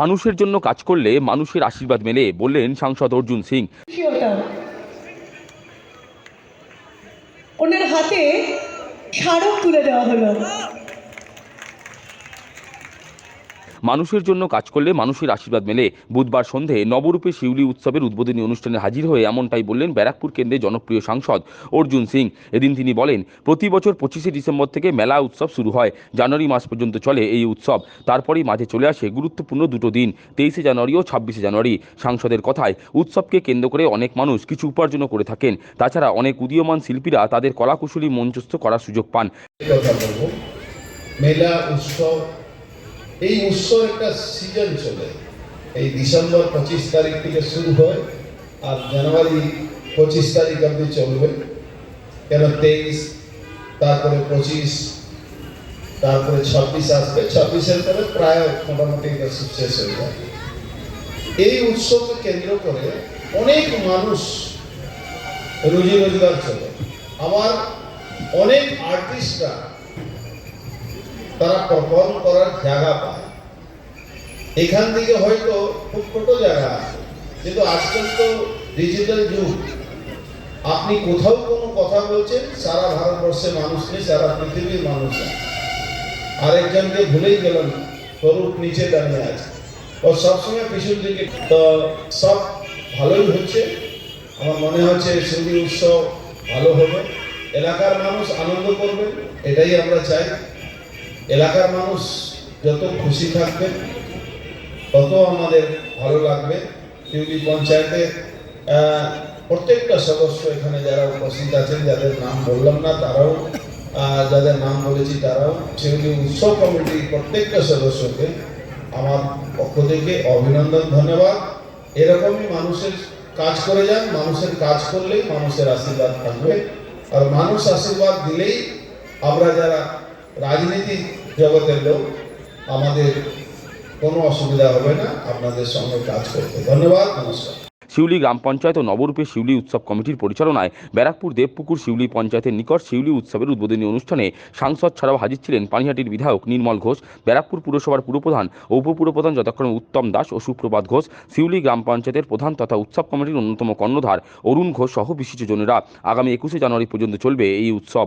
মানুষের জন্য কাজ করলে মানুষের আশীর্বাদ মেলে, বললেন সাংসদ অর্জুন সিং। ওনার হাতে স্মারক তুলে দেওয়া হলো। মানুষের জন্য কাজ করলে মানুষের আশীর্বাদ মেলে। বুধবার সন্ধে নবরূপে শিউলি উৎসবের উদ্বোধনী অনুষ্ঠানে হাজির হয়ে এমনটাই বললেন ব্যারাকপুর কেন্দ্রে জনপ্রিয় সাংসদ অর্জুন সিং। এদিন তিনি বলেন, প্রতি বছর পঁচিশে ডিসেম্বর থেকে মেলা উৎসব শুরু হয়। জানুয়ারি মাস পর্যন্ত চলে এই উৎসব। তারপরেই মাঝে চলে আসে গুরুত্বপূর্ণ দুটো দিন, তেইশে জানুয়ারি ও ছাব্বিশে জানুয়ারি। সাংসদের কথায় উৎসবকে কেন্দ্র করে অনেক মানুষ কিছু উপার্জনও করে থাকেন। তাছাড়া অনেক উদীয়মান শিল্পীরা তাদের কলাকুশলী মঞ্চস্থ করার সুযোগ পান। মেলা উৎসব এই উৎসব একটা সিজন চলে। এই ডিসেম্বর পঁচিশ তারিখ থেকে শুরু হয় আর জানুয়ারি পঁচিশ তারিখ অবধি চলবে। কেন তেইশ, তারপরে পঁচিশ, তারপরে ছাব্বিশ আসবে। ছাব্বিশের পরে প্রায় মোটামুটি এটা শেষ হয়ে যাবে এই উৎসবকে কেন্দ্র করে অনেক মানুষ রুজি রোজগার চলে। আমার অনেক আর্টিস্টরা তারা পারফর্ম করার জায়গা পায়। এখান থেকে হয়তো খুব ছোট জায়গা আছে, কিন্তু আজকাল তো ডিজিটাল যুগ। আপনি কোথাও কোনো কথা বলছেন, সারা ভারতবর্ষের মানুষ নেই সারা পৃথিবীর মানুষ আরেকজনকে ভুলেই গেলাম স্বরূপ নিচে দাঁড়িয়ে আছে। ও সবসময় পিছন দিকে। তো সব ভালোই হচ্ছে। আমার মনে হচ্ছে সুন্দর উৎসব ভালো হবে। এলাকার মানুষ আনন্দ করবে এটাই আমরা চাই। এলাকার মানুষ যত খুশি থাকবে, তত আমাদের ভালো লাগবে। শিউলি পঞ্চায়েতে প্রত্যেকটা সদস্য এখানে যারা উপস্থিত আছেন, যাদের নাম বললাম না, তারাও যাদের নাম বলেছি তারাও শিউলি উৎসব কমিটির প্রত্যেকটা সদস্যকে আমার পক্ষ থেকে অভিনন্দন, ধন্যবাদ। এরকমই মানুষের কাজ করে যান, মানুষের কাজ করলেই মানুষের আশীর্বাদ থাকবে। আর মানুষ আশীর্বাদ দিলেই আমরা যারা রাজনীতি জগতের লোক আমাদের কোনো অসুবিধা হবে না, আপনাদের সঙ্গে কাজ করতে। ধন্যবাদ, নমস্কার। শিউলি গ্রাম পঞ্চায়েত ও নবরূপে শিউলি উৎসব কমিটির পরিচালনায় ব্যারাকপুর দেবপুকুর শিউলি পঞ্চায়েতের নিকট শিউলি উৎসবের উদ্বোধনী অনুষ্ঠানে সাংসদ ছাড়াও হাজির ছিলেন পানিহাটির বিধায়ক নির্মল ঘোষ, ব্যারাকপুর পুরসভার পুরপ্রধান ও উপপুরপ্রধান যথাক্রমে উত্তম দাস ও সুপ্রভাত ঘোষ, শিউলি গ্রাম পঞ্চায়েতের প্রধান তথা উৎসব কমিটির অন্যতম কর্ণধার অরুণ ঘোষ সহ বিশিষ্টজনেরা আগামী একুশে জানুয়ারি পর্যন্ত চলবে এই উৎসব।